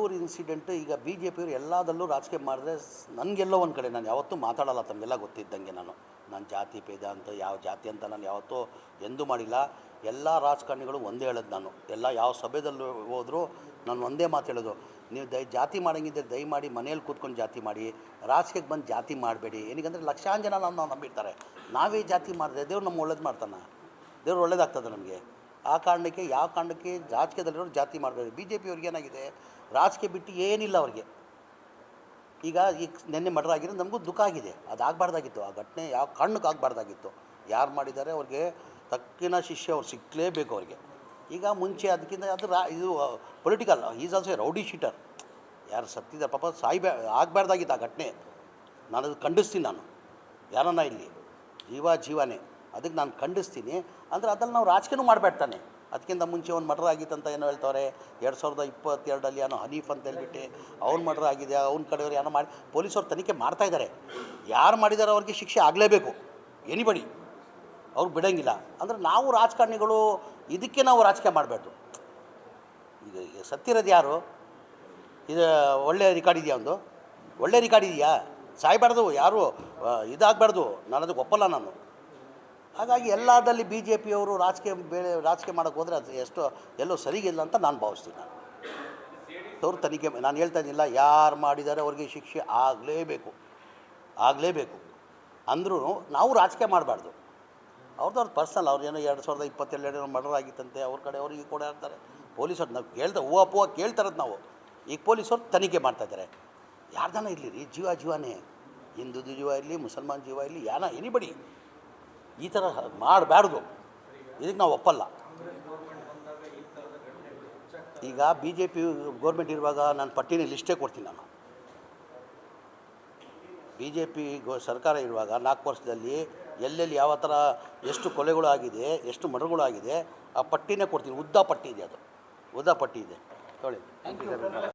Kollur incident ಈಗ B J ಪಿಯವರು ಎಲ್ಲದಲ್ಲೂ ರಾಜಕೀಯ ಮಾಡಿದ್ರೆ ನನಗೆಲ್ಲೋ ಒಂದು ಕಡೆ, ನಾನು ಯಾವತ್ತೂ ಮಾತಾಡಲ್ಲ, ತಮಗೆಲ್ಲ ಗೊತ್ತಿದ್ದಂಗೆ ನಾನು. ನಾನು ಜಾತಿ, ಭೇದ ಅಂತ, ಯಾವ ಜಾತಿ ಅಂತ ನಾನು ಯಾವತ್ತೂ ಎಂದೂ ಮಾಡಿಲ್ಲ. ಎಲ್ಲ ರಾಜಕಾರಣಿಗಳು ಒಂದೇ ಹೇಳೋದು ನಾನು. ಎಲ್ಲ ಯಾವ ಸಭೆದಲ್ಲೂ ಹೋದರೂ ನಾನು ಒಂದೇ ಮಾತು ಹೇಳೋದು. ನೀವು ದಯ, ಜಾತಿ ಮಾಡಂಗಿದ್ದರೆ ದಯಮಾಡಿ ಮನೆಯಲ್ಲಿ ಕೂತ್ಕೊಂಡು ಜಾತಿ ಮಾಡಿ, ರಾಜಕೀಯಕ್ಕೆ ಬಂದು ಜಾತಿ ಮಾಡಬೇಡಿ. ಏನಿಗಂದರೆ ಲಕ್ಷಾಂತರ ಜನ ನಾವು ನಂಬಿರ್ತಾರೆ. ನಾವೇ ಜಾತಿ ಮಾಡಿದ್ರೆ ದೇವ್ರು ನಮ್ಮ ಒಳ್ಳೇದು ಮಾಡ್ತಾನೆ? ದೇವ್ರು ಒಳ್ಳೇದಾಗ್ತದೆ ನಮಗೆ? ಆ ಕಾರಣಕ್ಕೆ, ಯಾವ ಕಾರಣಕ್ಕೆ ರಾಜಕೀಯದಲ್ಲಿರೋರು ಜಾತಿ ಮಾಡಬೇಡಿ ಬಿ ಜೆ ಪಿಯವ್ರಿಗೆ ಏನಾಗಿದೆ? ರಾಜಕೀಯ ಬಿಟ್ಟು ಏನಿಲ್ಲ ಅವ್ರಿಗೆ. ಈಗ ಈಗ ನಿನ್ನೆ ಮರ್ಡರ್ ಆಗಿರೋ ನಮಗೂ ದುಃಖ ಆಗಿದೆ. ಅದು ಆಗಬಾರ್ದಾಗಿತ್ತು. ಆ ಘಟನೆ ಯಾವ ಕಣ್ಣಕ್ಕೆ ಆಗಬಾರ್ದಾಗಿತ್ತು. ಯಾರು ಮಾಡಿದ್ದಾರೆ ಅವ್ರಿಗೆ ತಕ್ಕಿನ ಶಿಷ್ಯ ಅವ್ರು ಸಿಕ್ಕಲೇಬೇಕು ಅವ್ರಿಗೆ. ಈಗ ಮುಂಚೆ ಅದಕ್ಕಿಂತ ಅದು ರಾ ಇದು political is also rowdy sheeter ಯಾರು ಸತ್ತಿದ್ದಾರೆ? ಪಾಪ ಸಾಯ್ಬೇ, ಆಗಬಾರ್ದಾಗಿತ್ತು ಆ ಘಟನೆ. ನಾನು ಅದು ಖಂಡಿಸ್ತೀನಿ ನಾನು. ಯಾರನ್ನ ಇಲ್ಲಿ? ಜೀವ ಜೀವನೇ. ಅದಕ್ಕೆ ನಾನು ಖಂಡಿಸ್ತೀನಿ. ಅಂದರೆ ಅದನ್ನು ನಾವು ರಾಜಕೀಯನೂ ಮಾಡಬೇಡ್ತಾನೆ. ಅದಕ್ಕಿಂತ ಮುಂಚೆ ಒಂದು ಮರ್ಡರ್ ಆಗಿತ್ತಂತ ಏನೋ ಹೇಳ್ತಾರೆ ಎರಡು ಸಾವಿರದ ಇಪ್ಪತ್ತೆರಡಲ್ಲಿ ಏನೋ ಹನೀಫ್ ಅಂತ ಹೇಳ್ಬಿಟ್ಟು ಅವ್ನು ಮರ್ಡರ್ ಆಗಿದೆ, ಅವ್ನ ಕಡೆಯವ್ರು ಏನೋ ಮಾಡಿ, ಪೊಲೀಸವ್ರು ತನಿಖೆ ಮಾಡ್ತಾ ಇದ್ದಾರೆ. ಯಾರು ಮಾಡಿದಾರೋ ಅವ್ರಿಗೆ ಶಿಕ್ಷೆ ಆಗಲೇಬೇಕು. ಎನಿಬಡಿ ಅವ್ರು ಬಿಡೋಂಗಿಲ್ಲ. ಅಂದರೆ ನಾವು ರಾಜಕಾರಣಿಗಳು ಇದಕ್ಕೆ ನಾವು ರಾಜಕೀಯ ಮಾಡಬಾರ್ದು. ಈಗ ಸತ್ತಿರೋದು ಯಾರು? ಇದು ಒಳ್ಳೆ ರಿಕಾರ್ಡ್ ಇದೆಯಾ ಒಂದು? ಒಳ್ಳೆ ರಿಕಾರ್ಡ್ ಇದೆಯಾ? ಸಾಯ್ಬಾರ್ದು, ಯಾರು ಇದಾಗಬಾರ್ದು. ನಾನು ಅದಕ್ಕೆ ಒಪ್ಪಲ್ಲ ನಾನು. ಹಾಗಾಗಿ ಎಲ್ಲದಲ್ಲಿ ಬಿ ಜೆ ಪಿಯವರು ರಾಜಕೀಯ ಬೇರೆ ರಾಜಕೀಯ ಮಾಡೋಕ್ಕೆ ಹೋದರೆ ಅದು ಎಷ್ಟು ಎಲ್ಲೋ ಸರಿಗಿಲ್ಲ ಅಂತ ನಾನು ಭಾವಿಸ್ತೀನಿ ನಾನು. ಅವ್ರು ತನಿಖೆ ನಾನು ಹೇಳ್ತಾ ಇದ್ದಿಲ್ಲ, ಯಾರು ಮಾಡಿದ್ದಾರೆ ಅವ್ರಿಗೆ ಶಿಕ್ಷೆ ಆಗಲೇಬೇಕು. ಆಗಲೇಬೇಕು. ಅಂದ್ರೂ ನಾವು ರಾಜಕೀಯ ಮಾಡಬಾರ್ದು. ಅವ್ರದ್ದು ಅವ್ರ ಪರ್ಸನಲ್, ಅವ್ರು ಏನೋ ಎರಡು ಸಾವಿರದ ಇಪ್ಪತ್ತೆರಡು ಮರ್ಡರ್ ಆಗಿತ್ತಂತೆ ಅವ್ರ ಕಡೆ ಅವ್ರಿಗೆ ಕೂಡ ಇರ್ತಾರೆ ಪೊಲೀಸರು ನಾವು ಕೇಳ್ತಾ ಹೂವು ಪೂವ ಕೇಳ್ತಾರದು ನಾವು. ಈಗ ಪೊಲೀಸರು ತನಿಖೆ ಮಾಡ್ತಾಯಿದ್ದಾರೆ ಯಾರ್ದಾನ ಇರಲಿ ರೀ? ಜೀವ ಜೀವನೇ. ಹಿಂದೂ ಜೀವ ಇರಲಿ, ಮುಸಲ್ಮಾನ್ ಜೀವ ಇರಲಿ, ಯಾನ ಎನಿಬಡಿ ಈ ಥರ ಮಾಡಬಾರ್ದು. ಇದಕ್ಕೆ ನಾವು ಒಪ್ಪಲ್ಲ. ಈಗ ಬಿ ಜೆ ಪಿ ಗೌರ್ಮೆಂಟ್ ಇರುವಾಗ ನಾನು ಪಟ್ಟಿನ ಲಿಸ್ಟೇ ಕೊಡ್ತೀನಿ ನಾನು. ಬಿ ಜೆ ಪಿ ಗೋ ಸರ್ಕಾರ ಇರುವಾಗ ನಾಲ್ಕು ವರ್ಷದಲ್ಲಿ ಎಲ್ಲೆಲ್ಲಿ ಯಾವ ಥರ ಎಷ್ಟು ಕೊಲೆಗಳು ಆಗಿದೆ, ಎಷ್ಟು ಮರ್ಡರ್ಗಳು ಆಗಿದೆ, ಆ ಪಟ್ಟಿನೇ ಕೊಡ್ತೀನಿ. ಉದ್ದ ಪಟ್ಟಿ ಇದೆ ಅದು. ಉದ್ದ ಪಟ್ಟಿ ಇದೆ. ಹೇಳಿ